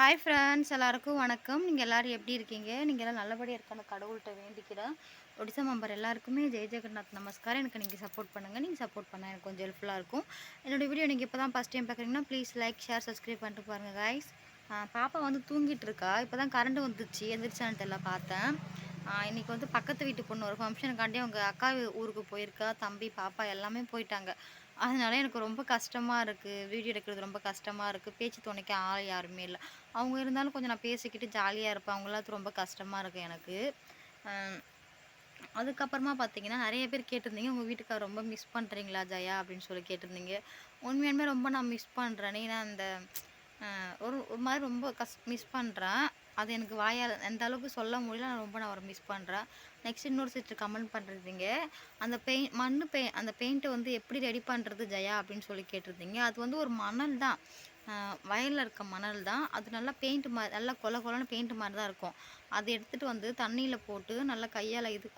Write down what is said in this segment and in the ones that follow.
Hi friends எல்லாருக்கும் வணக்கம். நீங்கள் எல்லோரும் எப்படி இருக்கீங்க? நீங்கள் எல்லாம் நல்லபடியாக இருக்கான கடவுள்கிட்ட வேண்டிக்கிறேன் ஒடிசா மெம்பர் எல்லாருக்குமே ஜெய ஜெகநாத் நமஸ்காரம். எனக்கு நீங்கள் சப்போர்ட் பண்ணுங்கள் நீங்கள் சப்போர்ட் பண்ணால் எனக்கு கொஞ்சம் ஹெல்ப்ஃபுல்லாக இருக்கும். என்னோடய வீடியோ நீங்கள் இப்போ தான் ஃபஸ்ட் டைம் பார்க்குறீங்கன்னா ப்ளீஸ் லைக் ஷேர் சப்ஸ்கிரைப் பண்ணிட்டு பாருங்கள் கைஸ் பாப்பா வந்து தூங்கிட்டு இருக்கா. இப்போ தான் கரண்ட் வந்துச்சு. எந்திரிச்சான்ட்டு எல்லாம் பார்த்தேன். இன்றைக்கி வந்து பக்கத்து வீட்டு பொண்ணு ஒரு ஃபங்க்ஷனுக்காண்டி அவங்க அக்கா ஊருக்கு போயிருக்கா. தம்பி பாப்பா எல்லாமே போயிட்டாங்க. அதனால எனக்கு ரொம்ப கஷ்டமாக இருக்குது வீடியோ எடுக்கிறது ரொம்ப கஷ்டமாக இருக்குது பேச்சு துணைக்க ஆள் யாருமே இல்லை. அவங்க இருந்தாலும் கொஞ்சம் நான் பேசிக்கிட்டு ஜாலியாக இருப்பேன். அவங்களாம் ரொம்ப கஷ்டமாக இருக்குது எனக்கு. அதுக்கப்புறமா பார்த்தீங்கன்னா நிறைய பேர் கேட்டிருந்தீங்க உங்கள் வீட்டுக்கார் ரொம்ப மிஸ் பண்ணுறீங்களா ஜயா? அப்படின்னு சொல்லி கேட்டிருந்தீங்க. உண்மையாலுமே ரொம்ப நான் மிஸ் பண்ணுறேன் ஏன்னா அந்த ஒரு ஒரு மாதிரி ரொம்ப கஷ் மிஸ் பண்ணுறேன் அது எனக்கு வாயால் எந்த அளவுக்கு சொல்ல முடியல நான் ரொம்ப நான் அவரை மிஸ் பண்ணுறேன் நெக்ஸ்ட் இன்னொரு சிஸ்டர் கமெண்ட் பண்ணுறதுங்க அந்த பெயிண்ட் மண் பெய் அந்த பெயிண்ட்டை வந்து எப்படி ரெடி பண்ணுறது ஜெயா அப்படின்னு சொல்லி கேட்டிருந்தீங்க. அது வந்து ஒரு மணல் தான். வயலில் இருக்க மணல் தான். அது நல்லா பெயிண்ட் மாதிரி நல்லா கொல கொலன்னு பெயிண்ட் மாதிரி தான் இருக்கும். அதை எடுத்துகிட்டு வந்து தண்ணியில் போட்டு நல்லா கையால் இது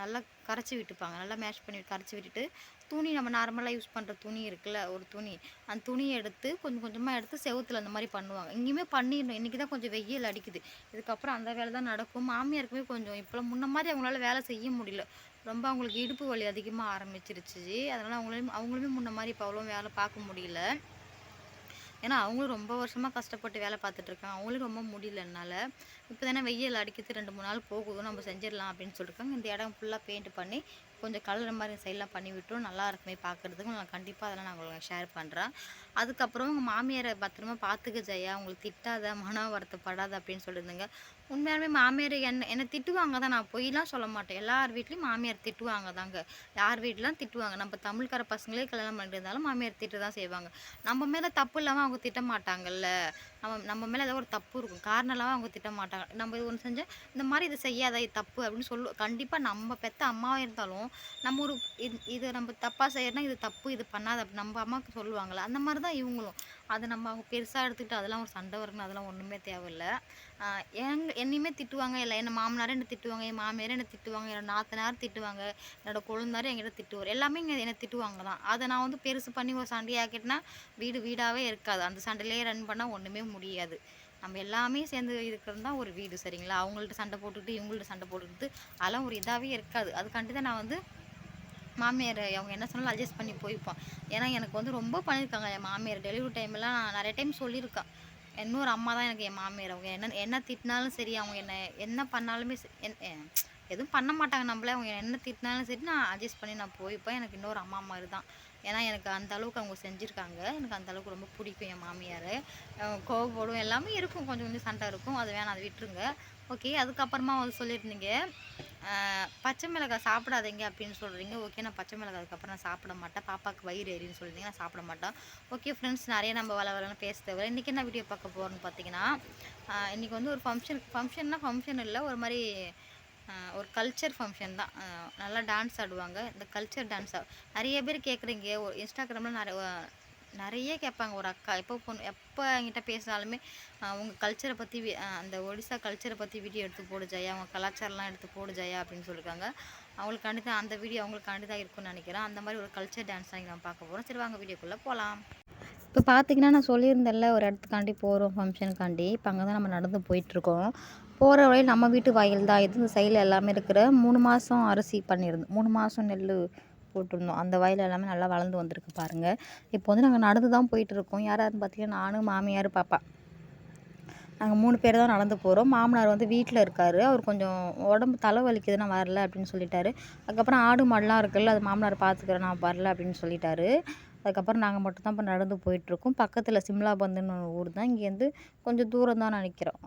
நல்லா கரைச்சி விட்டுப்பாங்க. நல்லா மேஷ் பண்ணி கரைச்சி விட்டுட்டு துணி நம்ம நார்மலாக யூஸ் பண்ணுற துணி இருக்குல்ல ஒரு துணி. அந்த துணியை எடுத்து கொஞ்சம் கொஞ்சமாக எடுத்து செவத்தில் அந்த மாதிரி பண்ணுவாங்க. இங்கேயுமே பண்ணிடணும். இன்றைக்கி தான் கொஞ்சம் வெயில் அடிக்குது. இதுக்கப்புறம் அந்த வேலை தான் நடக்கும். மாமியாருக்குமே கொஞ்சம் இப்போலாம் முன்ன மாதிரி அவங்களால வேலை செய்ய முடியல. ரொம்ப அவங்களுக்கு இடுப்பு வலி அதிகமாக ஆரம்பிச்சிருச்சு. அதனால் அவங்களையும் அவங்களுமே முன்ன மாதிரி இப்போ அவ்வளோ வேலை பார்க்க முடியல. ஏன்னா அவங்களும் ரொம்ப வருஷமாக கஷ்டப்பட்டு வேலை பார்த்துட்ருக்காங்க அவங்களும் ரொம்ப முடியல என்னால். இப்போ தானே வெயில் அடிக்கிறது ரெண்டு மூணு நாள் போகுது. நம்ம செஞ்சிடலாம் அப்படின்னு சொல்லியிருக்காங்க இந்த இடம் ஃபுல்லாக பெயிண்ட் பண்ணி கொஞ்சம் கலர் மாதிரி சைடெலாம் பண்ணி விட்டுரும் நல்லா இருக்குமே பார்க்குறதுக்கு. நான் கண்டிப்பாக அதெல்லாம் நான் உங்களுக்கு ஷேர் பண்ணுறேன் அதுக்கப்புறம் உங்கள் மாமியாரை பத்திரமா பார்த்துக்க ஜெயா. உங்களுக்கு திட்டாத மன வருத்தப்படாத அப்படின்னு சொல்லியிருந்தேங்க. உண்மையாலுமே மாமியார் என்ன என்னை திட்டுவாங்க தான். நான் பொய்லாம் சொல்ல மாட்டேன். எல்லார் வீட்லேயும் மாமியார் திட்டுவாங்க தாங்க. யார் வீட்லாம் திட்டுவாங்க. நம்ம தமிழ்கார பசங்களே கல்யாணம் பண்ணிட்டு இருந்தாலும் மாமியார் திட்டு தான் செய்வாங்க. நம்ம மேலே தப்பு இல்லாமல் அவங்க திட்ட மாட்டாங்கல்ல. நம்ம நம்ம மேலே ஏதோ ஒரு தப்பு இருக்கும். காரணம் இல்லாமல் அவங்க திட்ட மாட்டாங்க. நம்ம இது ஒன்று செஞ்சால் இந்த மாதிரி இதை செய்யாத இது தப்பு அப்படின்னு சொல்லு கண்டிப்பாக நம்ம பெற்ற அம்மாவாக இருந்தாலும் நம்ம ஒரு இது இது நம்ம தப்பாக செய்யறதுனா இது தப்பு இது பண்ணாத நம்ம அம்மாவுக்கு சொல்லுவாங்கள்ல அந்த மாதிரி தான் இவங்களும். அதை நம்ம அவங்க பெருசாக எடுத்துக்கிட்டு அதெல்லாம் ஒரு சண்டை வரணும் அதெல்லாம் ஒன்றுமே தேவையில்லை. எங் என்னையுமே திட்டுவாங்க. இல்லை என்ன மாமனார் என்ன திட்டுவாங்க என் மாமியார் என்ன திட்டுவாங்க என்னோட நாத்தனார் திட்டுவாங்க என்னோட குழந்தாரும் என்கிட்ட திட்டுவார். எல்லாமே இங்கே என்னை திட்டுவாங்க தான் அதை நான் வந்து பெருசு பண்ணி ஒரு சண்டையாக்கிட்டேன்னா வீடு வீடாகவே இருக்காது. அந்த சண்டையிலே ரன் பண்ணால் ஒன்றுமே முடியாது. நம்ம எல்லாமே சேர்ந்து இருக்கிறது தான் ஒரு வீடு சரிங்களா? அவங்கள்ட்ட சண்டை போட்டுக்கிட்டு இவங்கள்ட்ட சண்டை போட்டுக்கிட்டு அதெல்லாம் ஒரு இதாகவே இருக்காது. அதுக்காண்டி தான் நான் வந்து மாமியார் அவங்க என்ன சொன்னாலும் அட்ஜஸ்ட் பண்ணி போய்ப்போம். ஏன்னா எனக்கு வந்து ரொம்ப பண்ணியிருக்காங்க என் மாமியார். டெலிவரி டைம்லாம் நான் நிறைய டைம் சொல்லியிருக்கேன் இன்னொரு அம்மா தான் எனக்கு என் மாமியார். அவங்க என்ன என்ன திட்டினாலும் சரி அவங்க என்ன என்ன பண்ணாலுமே எதுவும் பண்ண மாட்டாங்க நம்மளே. அவங்க என்ன திட்டினாலும் சரி நான் அட்ஜஸ்ட் பண்ணி நான் போய்ப்பேன் எனக்கு இன்னொரு அம்மா மாதிரி தான். ஏன்னா எனக்கு அந்த அளவுக்கு அவங்க செஞ்சுருக்காங்க. எனக்கு அந்த அளவுக்கு ரொம்ப பிடிக்கும் என் மாமியார். கோவப்படும். எல்லாமே இருக்கும். கொஞ்சம் கொஞ்சம் சண்டை இருக்கும். அது வேணாம் அதை விட்டுருங்க. ஓகே அதுக்கப்புறமா வந்து சொல்லியிருந்தீங்க. பச்சை மிளகாய் சாப்பிடாதீங்க அப்படின்னு சொல்கிறீங்க ஓகே நான் பச்சை மிளகாய் அதுக்கப்புறம் நான் சாப்பிட மாட்டேன். பாப்பாவுக்கு வயிறு எரின்னு சொல்லியிருந்தீங்க நான் சாப்பிட மாட்டேன். ஓகே ஃப்ரெண்ட்ஸ் நிறைய நம்ம வள வளன்னு பேச தேவை இன்றைக்கி என்ன வீடியோ பார்க்க போகிறோன்னு பார்த்தீங்கன்னா இன்றைக்கி வந்து ஒரு ஃபங்க்ஷன் ஃபங்க்ஷன்னா ஃபங்க்ஷன் இல்லை. ஒரு மாதிரி ஒரு கல்ச்சர் ஃபங்க்ஷன் தான். நல்லா டான்ஸ் ஆடுவாங்க. இந்த கல்ச்சர் டான்ஸ் நிறைய பேர் கேட்குறீங்க. ஒரு இன்ஸ்டாகிராமில் நிறைய நிறைய கேட்பாங்க. ஒரு அக்கா எப்போ பொண்ணு எப்போ என்கிட்ட பேசினாலுமே உங்கள் கல்ச்சரை பற்றி அந்த ஒடிசா கல்ச்சரை பற்றி வீடியோ எடுத்து போடு ஜெயா அவங்க கலாச்சாரம்லாம் எடுத்து போடு ஜெயா அப்படின்னு சொல்லியிருக்காங்க அவங்களுக்காண்டி தான் அந்த வீடியோ அவங்களுக்காண்டி தான் இருக்கும்னு நினைக்கிறேன். அந்த மாதிரி ஒரு கல்ச்சர் டான்ஸ் தான் நம்ம பார்க்க போகிறோம் சரி வாங்க வீடியோக்குள்ளே போகலாம் இப்போ பார்த்தீங்கன்னா நான் சொல்லியிருந்தேன்ல ஒரு இடத்துக்காண்டி போகிறோம் ஃபங்க்ஷனுக்காண்டி இப்போ அங்கே தான் நம்ம நடந்து போயிட்டுருக்கோம். போகிற வழியில் நம்ம வீட்டு வாயில் தான் இது இந்த சைடில் எல்லாமே இருக்கிற மூணு மாதம் அரிசி பண்ணியிருந்தோம் மூணு மாதம் நெல் போட்டிருந்தோம். அந்த வயல் எல்லாமே நல்லா வளர்ந்து வந்திருக்கு பாருங்கள் இப்போ வந்து நாங்கள் நடந்து தான் போயிட்டுருக்கோம். யாராருன்னு பார்த்தீங்கன்னா நானும் மாமியார் பாப்பா. நாங்கள் மூணு பேர் தான் நடந்து போகிறோம் மாமனார் வந்து வீட்டில் இருக்கார். அவர் கொஞ்சம் உடம்பு தலை வலிக்குது நான் வரல அப்படின்னு சொல்லிட்டாரு. அதுக்கப்புறம் ஆடு மாடெலாம் இருக்குல்ல அது மாமனார் பார்த்துக்கிறேன் நான் வரல அப்படின்னு சொல்லிட்டாரு. அதுக்கப்புறம் நாங்கள் மட்டும் தான் இப்போ நடந்து போயிட்டுருக்கோம். பக்கத்தில் சிம்லா பந்துன்னு ஒரு ஊர் தான். இங்கேருந்து கொஞ்சம் தூரம் தான் நினைக்கிறோம்.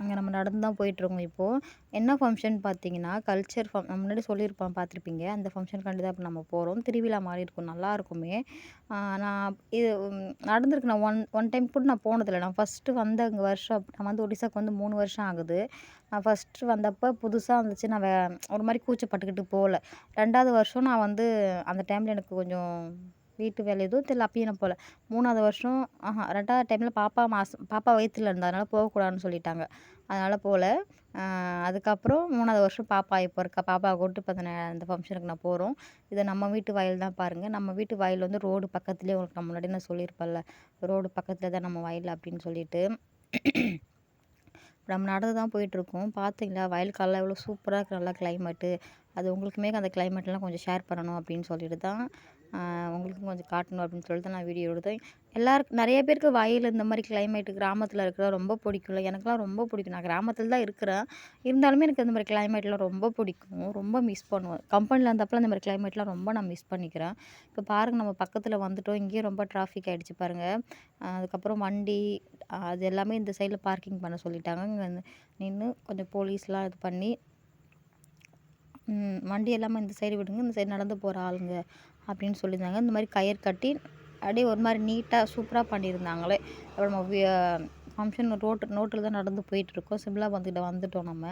அங்கே நம்ம நடந்து தான் போயிட்டுருக்கோம் இப்போது என்ன ஃபங்க்ஷன் பார்த்தீங்கன்னா கல்ச்சர் ஃபங் நான் முன்னாடி சொல்லியிருப்பேன் பார்த்துருப்பீங்க. அந்த ஃபங்க்ஷனுக்காண்டி தான் இப்போ நம்ம போகிறோம் திருவிழா மாதிரி இருக்கும் நல்லா இருக்குமே. நான் இது நடந்திருக்கு. நான் ஒன் ஒன் டைம் கூட நான் போனதில்லை. நான் ஃபஸ்ட்டு வந்த இங்கே வருஷம் நான் வந்து ஒடிசாவுக்கு வந்து மூணு வருஷம் ஆகுது. நான் ஃபஸ்ட்டு வந்தப்போ புதுசாக இருந்துச்சு நான் வே ஒரு மாதிரி கூச்சப்பட்டுக்கிட்டு போகல. ரெண்டாவது வருஷம் நான் வந்து அந்த டைமில் எனக்கு கொஞ்சம் வீட்டு வேலை எதுவும் தெரியல. அப்பயும் நான் போகல மூணாவது வருஷம் ஆஹா ரெண்டாவது டைமில் பாப்பா மாதம் பாப்பா வயிற்றுல இருந்தால் அதனால் போகக்கூடாதுன்னு சொல்லிட்டாங்க. அதனால் போகல அதுக்கப்புறம் மூணாவது வருஷம் பாப்பா இப்போ இருக்கா. பாப்பாவை கூப்பிட்டு இப்போ அந்த அந்த ஃபங்க்ஷனுக்கு நான் போகிறோம் இதை நம்ம வீட்டு வயல் தான் பாருங்கள் நம்ம வீட்டு வயல் வந்து ரோடு பக்கத்துலேயே உங்களுக்கு நான் முன்னாடி நான் சொல்லியிருப்பேன்ல. ரோடு பக்கத்தில் தான் நம்ம வயல் அப்படின்னு சொல்லிட்டு. நம்ம நடந்து தான் போயிட்டுருக்கோம் பார்த்தீங்களா வயல் காலில் எவ்வளோ சூப்பராக இருக்குது நல்லா கிளைமேட்டு அது உங்களுக்குமே அந்த கிளைமேட்லாம் கொஞ்சம் ஷேர் பண்ணணும் அப்படின்னு சொல்லிட்டு தான் உங்களுக்கும் கொஞ்சம் காட்டணும் அப்படின்னு சொல்லிட்டு தான் நான் வீடியோ எடுத்தேன். எல்லாருக்கும் நிறைய பேருக்கு வயல் இந்த மாதிரி கிளைமேட்டு கிராமத்தில் இருக்கிற ரொம்ப பிடிக்கும்ல. எனக்குலாம் ரொம்ப பிடிக்கும். நான் கிராமத்தில் தான் இருக்கிறேன். இருந்தாலுமே எனக்கு இந்த மாதிரி கிளைமேட்லாம் ரொம்ப பிடிக்கும். ரொம்ப மிஸ் பண்ணுவேன். கம்பெனியில் இருந்தப்பலாம் இந்த மாதிரி கிளைமேட்லாம் ரொம்ப நான் மிஸ் பண்ணிக்கிறேன். இப்போ பாருங்கள் நம்ம பக்கத்தில் வந்துட்டோம். இங்கேயும் ரொம்ப டிராஃபிக் ஆகிடுச்சு பாருங்கள் அதுக்கப்புறம் வண்டி அது எல்லாமே இந்த சைடில் பார்க்கிங் பண்ண சொல்லிட்டாங்க. இங்கே நின்று கொஞ்சம் போலீஸ்லாம் இது பண்ணி வண்டி இல்லாமல் இந்த சைடு விடுங்க இந்த சைடு நடந்து போகிற ஆளுங்க அப்படின்னு சொல்லியிருந்தாங்க. இந்த மாதிரி கயிறு கட்டி அப்படியே ஒரு மாதிரி நீட்டாக சூப்பராக பண்ணியிருந்தாங்களே. அப்புறம் நம்ம ஃபங்க்ஷன் ரோட்டு ரோட்டில் தான் நடந்து போயிட்டுருக்கோம். சிம்லா வந்துக்கிட்ட வந்துட்டோம் நம்ம.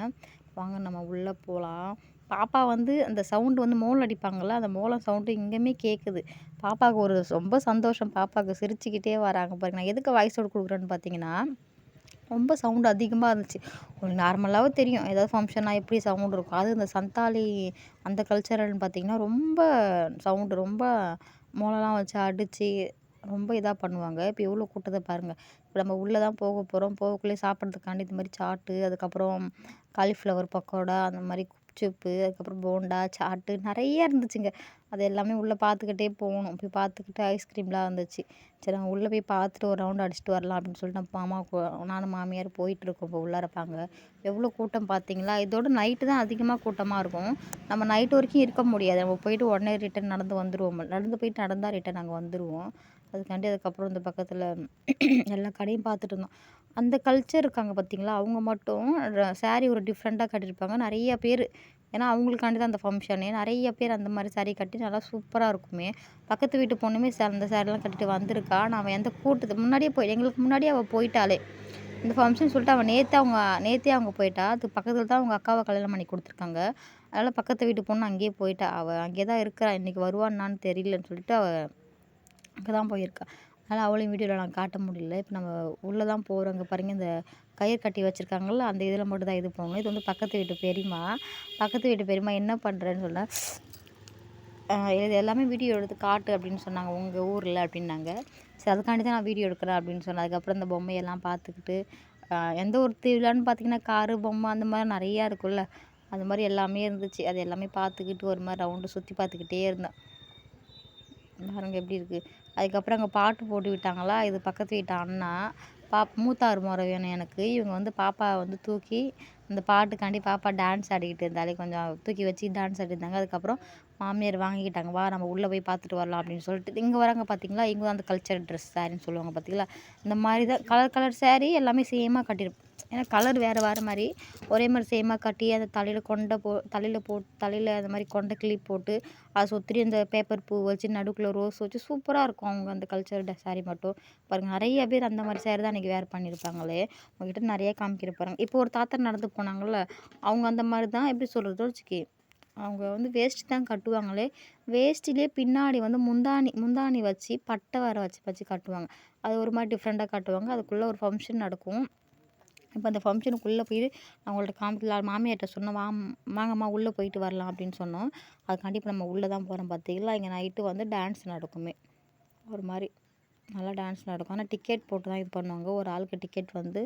வாங்க நம்ம உள்ளே போகலாம் பாப்பா வந்து அந்த சவுண்டு வந்து மோளம் அடிப்பாங்கள்ல அந்த மோளம் சவுண்டு இங்கேயுமே கேட்குது பாப்பாவுக்கு ஒரு ரொம்ப சந்தோஷம். பாப்பாவுக்கு சிரிச்சுக்கிட்டே வராங்க பாருங்க. நான் எதுக்கு வாய்ஸ் அவுட் கொடுக்குறேன்னு பார்த்தீங்கன்னா ரொம்ப சவுண்டு அதிகமாக இருந்துச்சு. உங்களுக்கு நார்மலாகவே தெரியும். ஏதாவது ஃபங்க்ஷன்னா எப்படி சவுண்டு இருக்கும். அது இந்த சந்தாலி அந்த கல்ச்சரல்னு பார்த்திங்கன்னா ரொம்ப சவுண்டு ரொம்ப மோளம்லாம் வச்சு அடித்து ரொம்ப இதாக பண்ணுவாங்க. இப்போ எவ்வளோ கூட்டத்தை பாருங்கள் இப்போ நம்ம உள்ளே தான் போக போகிறோம் போகக்குள்ளே சாப்பிட்றதுக்காண்டி இந்த மாதிரி சாட்டு அதுக்கப்புறம் காலிஃப்ளவர் பக்கோடா அந்த மாதிரி சுப்பு அதுக்கப்புறம் போண்டா சாட்டு நிறைய இருந்துச்சுங்க. அது எல்லாமே உள்ளே பார்த்துக்கிட்டே போகணும். போய் பார்த்துக்கிட்டு ஐஸ்கிரீம்லாம் இருந்துச்சு சரி நாங்கள் உள்ளே போய் பார்த்துட்டு ஒரு ரவுண்டு அடிச்சுட்டு வரலாம் அப்படின்னு சொல்லிட்டு நம்ம மாமா நானும் மாமியார் போயிட்டுருக்கோம் இப்போ உள்ளார இருப்பாங்க எவ்வளோ கூட்டம் பார்த்தீங்களா இதோட நைட்டு தான் அதிகமாக கூட்டமாக இருக்கும். நம்ம நைட்டு வரைக்கும் இருக்க முடியாது. நம்ம போயிட்டு உடனே ரிட்டன் நடந்து வந்துடுவோம் நடந்து போயிட்டு நடந்தால் ரிட்டன் நாங்கள் வந்துடுவோம் அதுக்காண்டி அதுக்கப்புறம் இந்த பக்கத்தில் எல்லா கடையும் பார்த்துட்டு இருந்தோம். அந்த கல்ச்சர் இருக்காங்க பார்த்தீங்களா அவங்க மட்டும் சாரீ ஒரு டிஃப்ரெண்ட்டாக கட்டியிருப்பாங்க. நிறைய பேர் ஏன்னா அவங்களுக்காண்டி தான் அந்த ஃபங்க்ஷனே நிறைய பேர் அந்த மாதிரி சாரீ கட்டி நல்லா சூப்பராக இருக்குமே. பக்கத்து வீட்டு பொண்ணுமே அந்த சாரீலாம் கட்டிட்டு வந்திருக்கா. நான் அவன் எந்த கூட்டத்துக்கு முன்னாடியே போய் எங்களுக்கு முன்னாடியே அவள் போயிட்டாலே இந்த ஃபங்க்ஷன் சொல்லிட்டு அவன் நேற்று அவங்க நேற்றே அவங்க போயிட்டா. அது பக்கத்தில் தான் அவங்க அக்காவை கல்யாணம் பண்ணி கொடுத்துருக்காங்க. அதனால் பக்கத்து வீட்டு பொண்ணு அங்கேயே போயிட்டா. அவள் அங்கேயே தான் இருக்கிறா. இன்றைக்கி வருவான்னான்னு தெரியலன்னு சொல்லிட்டு அவள் அங்கே தான் போயிருக்கா. அதனால் அவளையும் வீடியோவில் நான் காட்ட முடியல. இப்போ நம்ம உள்ளே தான் போகிறோம் அங்கே பாருங்கள் இந்த கயிறு கட்டி வச்சுருக்காங்கள்ல அந்த இதில் மட்டும் தான் இது போகணும் இது வந்து பக்கத்து வீட்டு பெரியம்மா. பக்கத்து வீட்டு பெரியம்மா என்ன பண்ணுறேன்னு சொன்னால் இது எல்லாமே வீடியோ எடுத்து காட்டு அப்படின்னு சொன்னாங்க. உங்கள் ஊரில் அப்படின்னாங்க. சரி அதுக்காண்டி தான் நான் வீடியோ எடுக்கிறேன் அப்படின்னு சொன்னேன். அதுக்கப்புறம் இந்த பொம்மையெல்லாம் பார்த்துக்கிட்டு எந்த ஒரு திருவிழான்னு பார்த்தீங்கன்னா காரு பொம்மை அந்த மாதிரி நிறையா இருக்கும்ல. அது மாதிரி எல்லாமே இருந்துச்சு. அது எல்லாமே பார்த்துக்கிட்டு ஒரு மாதிரி ரவுண்டு சுற்றி பார்த்துக்கிட்டே இருந்தேன். பாருங்கள் எப்படி இருக்குது அதுக்கப்புறம் அங்கே பாட்டு போட்டு விட்டாங்களா? இது பக்கத்து வீட்டு அண்ணா. பாப் மூத்தார் முறை வேணும் எனக்கு. இவங்க வந்து பாப்பாவை வந்து தூக்கி அந்த பாட்டுக்காண்டி பாப்பா டான்ஸ் ஆடிக்கிட்டு இருந்தாலே கொஞ்சம் தூக்கி வச்சு டான்ஸ் ஆடிருந்தாங்க அதுக்கப்புறம் மாமியார் வாங்கிக்கிட்டாங்க வா நம்ம உள்ளே போய் பார்த்துட்டு வரலாம் அப்படின்னு சொல்லிட்டு இங்கே வராங்க பார்த்தீங்களா இங்கே தான் அந்த கல்ச்சர் ட்ரெஸ் சாரின்னு சொல்லுவாங்க பார்த்தீங்களா இந்த மாதிரி தான் கலர் கலர் சாரீ எல்லாமே சேமாக கட்டியிருப்போம் ஏன்னா கலர் வேறு வேறு மாதிரி ஒரே மாதிரி சேமாக கட்டி அந்த தலையில் கொண்டை போ தலையில் போட்டு தலையில் அந்த மாதிரி கொண்டை கிளிப் போட்டு அதை சுற்றி அந்த பேப்பர் பூ வச்சு நடுக்குள்ளே ரோஸ் வச்சு சூப்பராக இருக்கும் அவங்க அந்த கல்ச்சர் சாரீ மட்டும். பாருங்கள் நிறைய பேர் அந்த மாதிரி சாரி தான் இன்றைக்கி வேர் பண்ணியிருப்பாங்களே உங்ககிட்ட நிறைய காமிக்கிற பாருங்கள் இப்போ ஒரு தாத்தா நடந்து போனாங்கள்ல அவங்க அந்த மாதிரி தான் எப்படி சொல்கிறதோ வச்சுக்கி அவங்க வந்து வேஷ்டி தான் கட்டுவாங்களே. வேஷ்டிலே பின்னாடி வந்து முந்தானி முந்தானி வச்சு பட்டை வர வச்சு வச்சு கட்டுவாங்க. அது ஒரு மாதிரி டிஃப்ரெண்ட்டாக கட்டுவாங்க. அதுக்குள்ளே ஒரு ஃபங்க்ஷன் நடக்கும். இப்போ அந்த ஃபங்க்ஷனுக்குள்ளே போய் அவங்கள்ட்ட காமிக்கலாம் மாமியார்கிட்ட சொன்னோம் வா வாங்கம்மா உள்ளே போயிட்டு வரலாம் அப்படின்னு சொன்னோம். அதுக்காண்டி இப்போ நம்ம உள்ளே தான் போகிறோம் பார்த்தீங்களா இங்கே நைட்டு வந்து டான்ஸ் நடக்குமே. ஒரு மாதிரி நல்லா டான்ஸ் நடக்கும். ஆனால் டிக்கெட் போட்டு தான் இது பண்ணுவாங்க. ஒரு ஆளுக்கு டிக்கெட் வந்து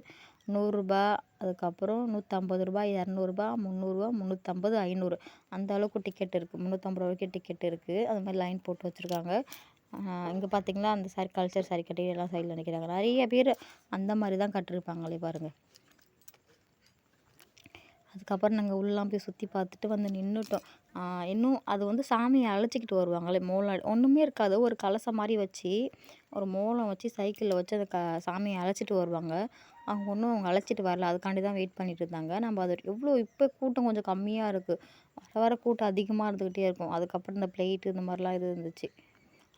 நூறுரூபா அதுக்கப்புறம் நூற்றம்பது ரூபாய் இரநூறுபா முந்நூறுரூவா முந்நூற்றம்பது ஐநூறு. அந்த அளவுக்கு டிக்கெட் இருக்குது முந்நூற்றம்பது ரூபாய்க்கு டிக்கெட் இருக்குது அது மாதிரி லைன் போட்டு வச்சுருக்காங்க. இங்கே பார்த்தீங்களா அந்த சாரி கல்ச்சர் சாரி கட்டி எல்லாம் சைடில் நிற்கிறாங்க நிறைய பேர் அந்த மாதிரி தான் கட்டிருப்பாங்களே பாருங்கள் அதுக்கப்புறம் நாங்கள் உள்ளலாம் போய் சுற்றி பார்த்துட்டு வந்து நின்றுட்டோம் இன்னும் அது வந்து சாமியை அழைச்சிக்கிட்டு வருவாங்களே மோளம் ஒன்றுமே இருக்காது. ஒரு கலசம் மாதிரி வச்சு ஒரு மோளம் வச்சு சைக்கிளில் வச்சு அந்த க சாமியை அழைச்சிட்டு வருவாங்க. அவங்க ஒன்றும் அவங்க அழைச்சிட்டு வரல. அதுக்காண்டி தான் வெயிட் பண்ணிட்டு இருந்தாங்க. நம்ம அது எவ்வளோ இப்போ கூட்டம் கொஞ்சம் கம்மியாக இருக்குது வர வர கூட்டம் அதிகமாக இருந்துக்கிட்டே இருக்கும். அதுக்கப்புறம் இந்த பிளேட்டு இந்த மாதிரிலாம் இது இருந்துச்சு.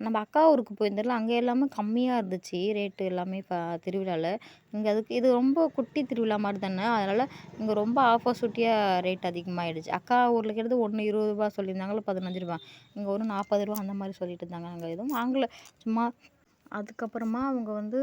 நம்ம அக்கா ஊருக்கு போயிருந்தோம்ல அங்கே எல்லாமே கம்மியாக இருந்துச்சு ரேட்டு எல்லாமே இப்போ திருவிழாவில் இங்கே அதுக்கு இது ரொம்ப குட்டி திருவிழா மாதிரி தானே அதனால் இங்கே ரொம்ப ஆப்போசிட்டியாக ரேட் அதிகமாகிடுச்சு அக்கா ஊரில் இருக்கிறது ஒன்று இருபது ரூபா சொல்லியிருந்தாங்களா பதினஞ்சு ரூபா. இங்கே ஒரு நாற்பது ரூபா அந்த மாதிரி சொல்லிட்டு இருந்தாங்க. நாங்கள் எதுவும் வாங்கலை. சும்மா அதுக்கப்புறமா அவங்க வந்து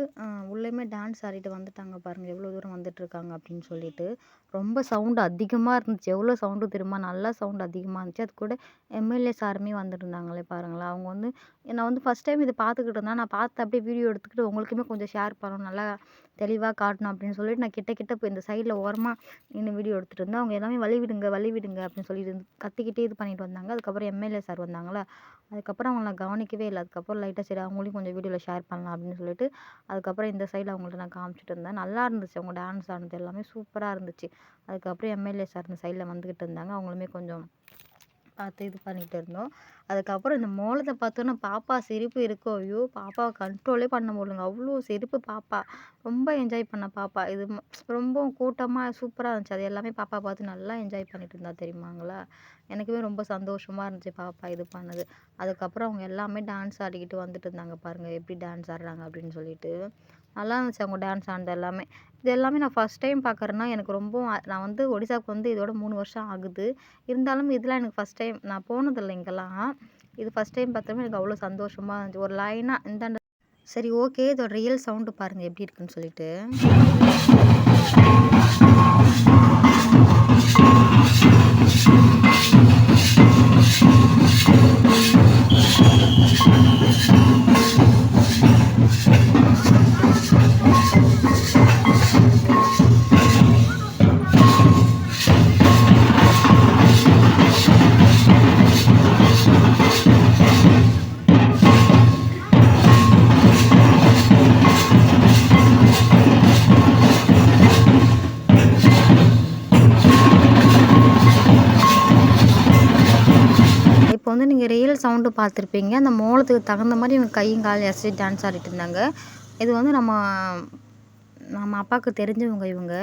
உள்ளேயுமே டான்ஸ் ஆடிட்டு வந்துட்டாங்க பாருங்கள் எவ்வளோ தூரம் வந்துட்டுருக்காங்க அப்படின்னு சொல்லிட்டு. ரொம்ப சவுண்டு அதிகமாக இருந்துச்சு. எவ்வளோ சவுண்டு தெரியுமா? நல்லா சவுண்டு அதிகமாக இருந்துச்சு. அது கூட எம்எல்ஏ சாருமே வந்துட்டு பாருங்களேன். அவங்க வந்து நான் வந்து ஃபஸ்ட் டைம் இதை பார்த்துக்கிட்டு இருந்தேன். நான் பார்த்து அப்படியே வீடியோ எடுத்துக்கிட்டு உங்களுக்குமே கொஞ்சம் ஷேர் பண்ணணும். நல்லா தெளிவாக காட்டணும் அப்படின்னு சொல்லிட்டு நான் கிட்ட கிட்ட போய் இந்த சைடில் ஓரமாக நின்று வீடியோ எடுத்துகிட்டு இருந்தேன். அவங்க எல்லாமே வழி விடுங்க வழி விடுங்க அப்படின்னு சொல்லிட்டு கத்திக்கிட்டே இது பண்ணிட்டு வந்தாங்க. அதுக்கப்புறம் எம்எல்ஏ சார் வந்தாங்களா? அதுக்கப்புறம் அவங்கள நான் கவனிக்கவே இல்லை. அதுக்கப்புறம் லைட்டாக சரி அவங்களையும் கொஞ்சம் வீடியோவில் ஷேர் பண்ணலாம் அப்படின்னு சொல்லிட்டு அதுக்கப்புறம் இந்த சைடில் அவங்கள்ட்ட நான் காமிச்சிட்டு இருந்தேன். நல்லா இருந்துச்சு. அவங்க டான்ஸ் ஆனது எல்லாமே சூப்பராக இருந்துச்சு. அதுக்கப்புறம் எம்எல்ஏ சார் இந்த சைடில் வந்துக்கிட்டு இருந்தாங்க. அவங்களுமே கொஞ்சம் பார்த்து இது பண்ணிகிட்டு இருந்தோம். அதுக்கப்புறம் இந்த மோளத்தை பார்த்தோன்னே பாப்பா சிரிப்பு இருக்கோ. ஐயோ பாப்பாவை கண்ட்ரோலே பண்ண முடியலங்க. அவ்வளோ சிரிப்பு பாப்பா. ரொம்ப என்ஜாய் பண்ண பாப்பா. இது ரொம்ப கூட்டமாக சூப்பராக இருந்துச்சு. அது எல்லாமே பாப்பா பார்த்து நல்லா என்ஜாய் பண்ணிட்டு இருந்தா தெரியுமாங்களா? எனக்குமே ரொம்ப சந்தோஷமாக இருந்துச்சு பாப்பா இது பண்ணது. அதுக்கப்புறம் அவங்க எல்லாமே டான்ஸ் ஆடிக்கிட்டு வந்துட்டு இருந்தாங்க பாருங்கள் எப்படி டான்ஸ் ஆடுறாங்க அப்படின்னு சொல்லிட்டு. நல்லா இருந்துச்சு அவங்க டான்ஸ் ஆனது எல்லாமே. இது எல்லாமே நான் ஃபஸ்ட் டைம் பார்க்குறேன்னா எனக்கு ரொம்ப நான் வந்து ஒடிசாவுக்கு வந்து இதோட மூணு வருஷம் ஆகுது. இருந்தாலும் இதெல்லாம் எனக்கு ஃபஸ்ட் டைம் நான் போனதில்லை இங்கெல்லாம். இது ஃபஸ்ட் டைம் பார்த்தோமே எனக்கு அவ்வளோ சந்தோஷமாக இருந்துச்சு. ஒரு லைனாக இந்தாண்ட சரி ஓகே இதோட ரியல் சவுண்டு பாருங்கள் எப்படி இருக்குன்னு சொல்லிட்டு. வந்து நீங்கள் ரியல் சவுண்டு பார்த்துருப்பீங்க. அந்த மோளத்துக்கு தகுந்த மாதிரி இவங்க கையும் காலையும் அசைச்சு டான்ஸ் ஆடிட்டு இருந்தாங்க. இது வந்து நம்ம நம்ம அப்பாவுக்கு தெரிஞ்சவங்க இவங்க.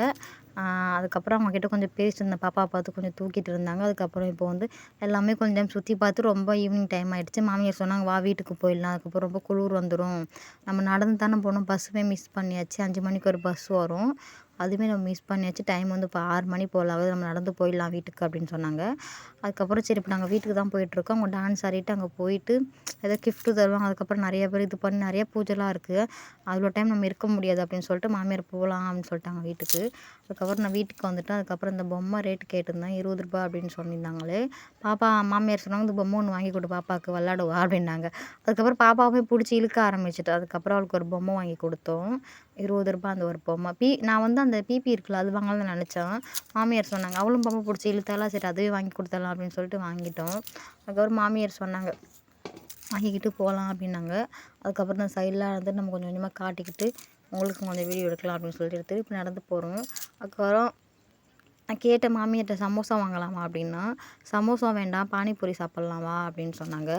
அதுக்கப்புறம் அவங்கக்கிட்ட கொஞ்சம் பேசிட்டு இருந்தேன் பாப்பா பார்த்து கொஞ்சம் தூக்கிட்டு இருந்தாங்க. அதுக்கப்புறம் இப்போ வந்து எல்லாமே கொஞ்சம் டைம் சுற்றி பார்த்து ரொம்ப ஈவினிங் டைம் ஆகிடுச்சு மாமியார் சொன்னாங்க வா வீட்டுக்கு போயிடலாம். அதுக்கப்புறம் ரொம்ப குளிர் வந்துடும் நம்ம நடந்து தானே போகணும். பஸ்ஸுமே மிஸ் பண்ணியாச்சு. அஞ்சு மணிக்கு ஒரு பஸ் வரும். அதுவுமே நம்ம மிஸ் பண்ணியாச்சு. டைம் வந்து இப்போ ஆறு மணி போல் ஆகுது நம்ம நடந்து போயிடலாம் வீட்டுக்கு அப்படின்னு சொன்னாங்க. அதுக்கப்புறம் சரி இப்போ நாங்கள் வீட்டுக்கு தான் போயிட்டுருக்கோம். அவங்க டான்ஸ் ஆடிட்டு அங்கே போயிட்டு ஏதோ கிஃப்ட்டு தருவாங்க. அதுக்கப்புறம் நிறைய பேர் இது பண்ணி நிறைய பூஜைலாம் இருக்குது அவ்வளோ டைம் நம்ம இருக்க முடியாது அப்படின்னு சொல்லிட்டு மாமியார் போகலாம் அப்படின்னு சொல்லிட்டாங்க வீட்டுக்கு. அதுக்கப்புறம் நான் வீட்டுக்கு வந்துட்டேன். அதுக்கப்புறம் இந்த பொம்மை ரேட் கேட்டிருந்தேன். இருபது ரூபாய் அப்படின்னு சொல்லியிருந்தாங்களே. பாப்பா மாமியார் சொன்னாங்க இந்த பொம்மை ஒன்று வாங்கி கொடு பாப்பாவுக்கு. விளாடுவா அப்படின்னாங்க. அதுக்கப்புறம் பாப்பாவும் பிடிச்சி இழுக்க ஆரம்பிச்சிட்டு அதுக்கப்புறம் அவளுக்கு ஒரு பொம்மை வாங்கி கொடுத்தோம். இருபது ரூபாய் அந்த ஒரு பொம்மை. பி நான் வந்து அந்த பிபி இருக்குல்ல அது வாங்கலாம்னு நினச்சேன். மாமியார் சொன்னாங்க அவளும் பொம்மை பிடிச்சி இழுத்தாலாம் சரி அதுவே வாங்கி கொடுத்துடலாம் அப்படின்னு சொல்லிட்டு வாங்கிட்டோம். அதுக்கப்புறம் மாமியார் சொன்னாங்க வாங்கிக்கிட்டு போகலாம் அப்படின்னாங்க. அதுக்கப்புறம் இந்த சைடில் வந்து நம்ம கொஞ்சம் கொஞ்சமாக காட்டிக்கிட்டு உங்களுக்கு கொஞ்சம் வீடியோ எடுக்கலாம் அப்படின்னு சொல்லிட்டு எடுத்து இப்போ நடந்து போகிறோம் அதுக்கப்புறம் நான் கேட்டேன் மாமியார்கிட்ட சமோசா வாங்கலாமா அப்படின்னா சமோசா வேண்டாம் பானிபூரி சாப்பிட்லாம் வா அப்படின்னு சொன்னாங்க.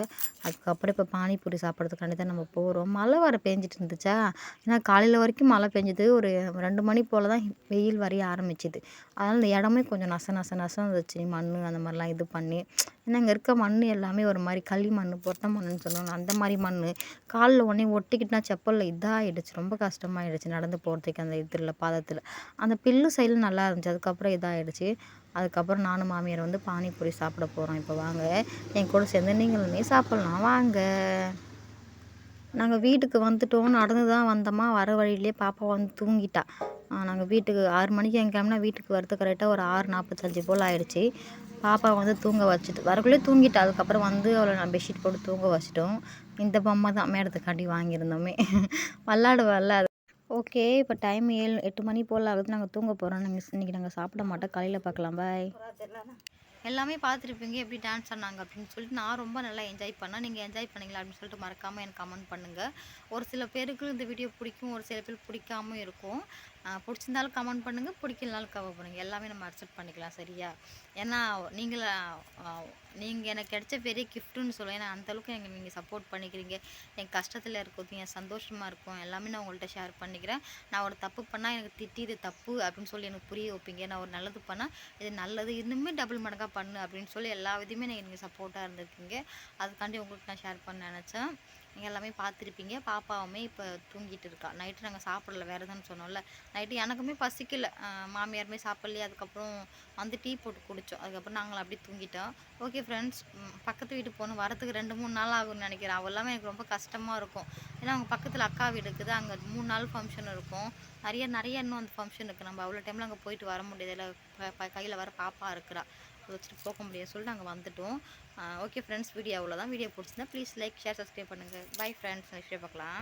அதுக்கப்புறம் இப்போ பானிபூரி சாப்பிட்றதுக்காண்டி தான் நம்ம போகிறோம் மழை வர பேஞ்சிட்டு இருந்துச்சா? ஏன்னா காலையில் வரைக்கும் மழை பெஞ்சுது. ஒரு ரெண்டு மணி போல் தான் வெயில் வரைய ஆரம்பிச்சிது. அதனால் இந்த இடமே கொஞ்சம் நச நச நசம் இருந்துச்சு. மண் அந்த மாதிரிலாம் இது பண்ணி. ஏன்னா அங்கே இருக்க மண் எல்லாமே ஒரு மாதிரி களி மண் பொட்ட மண்ணுன்னு சொல்லுவாங்க. அந்த மாதிரி மண் காலில் உடனே ஒட்டிக்கிட்டுனா செப்பலில் இதாகிடுச்சு ரொம்ப கஷ்டமாயிடுச்சு நடந்து போகிறதுக்கு அந்த இதில் பாதத்தில். அந்த பில்லு சைடில் நல்லா இருந்துச்சு. அதுக்கப்புறம் இதாகிடுச்சு அதுக்கப்புறம் நானும் மாமியார் வந்து பானிபூரி சாப்பிட போகிறோம் இப்போ வாங்க. என் கூட சேர்ந்து நீங்களுமே சாப்பிட்லாம். வாங்க. நாங்கள் வீட்டுக்கு வந்துட்டோம். நடந்து தான் வந்தோமா? வர வழியிலே பாப்பா வந்து தூங்கிட்டா. நாங்கள் வீட்டுக்கு ஆறு மணிக்கு எங்கள் கிளம்புனா வீட்டுக்கு வரது கரெக்டாக ஒரு ஆறு நாற்பத்தஞ்சு போல் ஆயிடுச்சு. பாப்பா வந்து தூங்க வச்சுட்டு வரக்குள்ளே தூங்கிட்டா. அதுக்கப்புறம் வந்து அவளை நான் பெட்ஷீட் போட்டு தூங்க வச்சிட்டோம். இந்த பொம்மை தான் மேடத்துக்காண்டி வாங்கியிருந்தோமே. விளாடு விளாடு ஓகே இப்போ டைம் ஏழு எட்டு மணி போல் ஆகுது. நாங்கள் தூங்க போகிறோம் நாங்கள் இன்றைக்கி நாங்கள் சாப்பிட மாட்டோம். காலையில் பார்க்கலாம். பாய் எல்லாமே பார்த்துருப்பீங்க எப்படி டான்ஸ் ஆனாங்க அப்படின்னு சொல்லிட்டு நான் ரொம்ப நல்லா என்ஜாய் பண்ணேன். நீங்கள் என்ஜாய் பண்ணீங்களா அப்படின்னு சொல்லிட்டு மறக்காமல் எனக்கு கமெண்ட் பண்ணுங்கள் ஒரு சில பேருக்கு இந்த வீடியோ பிடிக்கும் ஒரு சில பேர் பிடிக்காம இருக்கும். பிடிச்சிருந்தாலும் கமெண்ட் பண்ணுங்கள் பிடிக்கலனாலும் கவர் பண்ணுங்கள் எல்லாமே நம்ம அக்செப்ட் பண்ணிக்கலாம் சரியா? ஏன்னா நீங்கள் நீங்கள் எனக்கு கிடைச்ச பெரிய கிஃப்ட்டுன்னு சொல்லுவேன். ஏன்னா அந்தளவுக்கு எங்கள் நீங்கள் சப்போர்ட் பண்ணிக்கிறீங்க. என் கஷ்டத்தில் இருக்கும் என் சந்தோஷமாக இருக்கும் எல்லாமே நான் உங்கள்கிட்ட ஷேர் பண்ணிக்கிறேன். நான் ஒரு தப்பு பண்ணால் எனக்கு திட்டி இது தப்பு அப்படின்னு சொல்லி எனக்கு புரிய வைப்பீங்க. நான் ஒரு நல்லது பண்ணால் இது நல்லது இன்னுமே டபுள் மடங்காக பண்ணு அப்படின்னு சொல்லி எல்லா விதையுமே நீங்கள் நீங்கள் சப்போர்ட்டாக இருந்திருக்கீங்க. அதுக்காண்டி உங்களுக்கு நான் ஷேர் பண்ண நினச்சேன். நீங்கள் எல்லாமே பார்த்துருப்பீங்க பாப்பாவுமே இப்போ தூங்கிட்டு இருக்கா. நைட்டு நாங்கள் சாப்பிடல. வேறு எதுன்னு சொன்னோம்ல. நைட்டு எனக்குமே பசிக்கல. மாமியாருமே சாப்பிட்லையே. அதுக்கப்புறம் வந்து டீ போட்டு குடித்தோம் அதுக்கப்புறம் நாங்கள் அப்படியே தூங்கிட்டோம். ஓகே ஃப்ரெண்ட்ஸ் பக்கத்து வீட்டு போகணும். வரத்துக்கு ரெண்டு மூணு நாள் ஆகும்னு நினைக்கிறேன். அவள் எல்லாமே எனக்கு ரொம்ப கஷ்டமாக இருக்கும். ஏன்னா அவங்க பக்கத்தில் அக்கா வீடு இருக்குது. அங்கே மூணு நாள் ஃபங்க்ஷன் இருக்கும். நிறைய நிறைய இன்னும் அந்த ஃபங்க்ஷன் இருக்குது நம்ம அவ்வளோ டைமில் அங்கே போயிட்டு வர முடியாது. இல்லை கையில் வர பாப்பா இருக்கிறா. அதை வச்சுட்டு போக முடியாது. சொல்லிட்டு அங்கே வந்துட்டோம். ஓகே ஃப்ரெண்ட்ஸ் வீடியோ அவ்வளோதான் வீடியோ பிடிச்சிருந்தா ப்ளீஸ் லைக் ஷேர் சப்ஸ்கிரைப் பண்ணுங்கள் பை ஃப்ரெண்ட்ஸ் நெக்ஸ்ட் பார்க்கலாம்.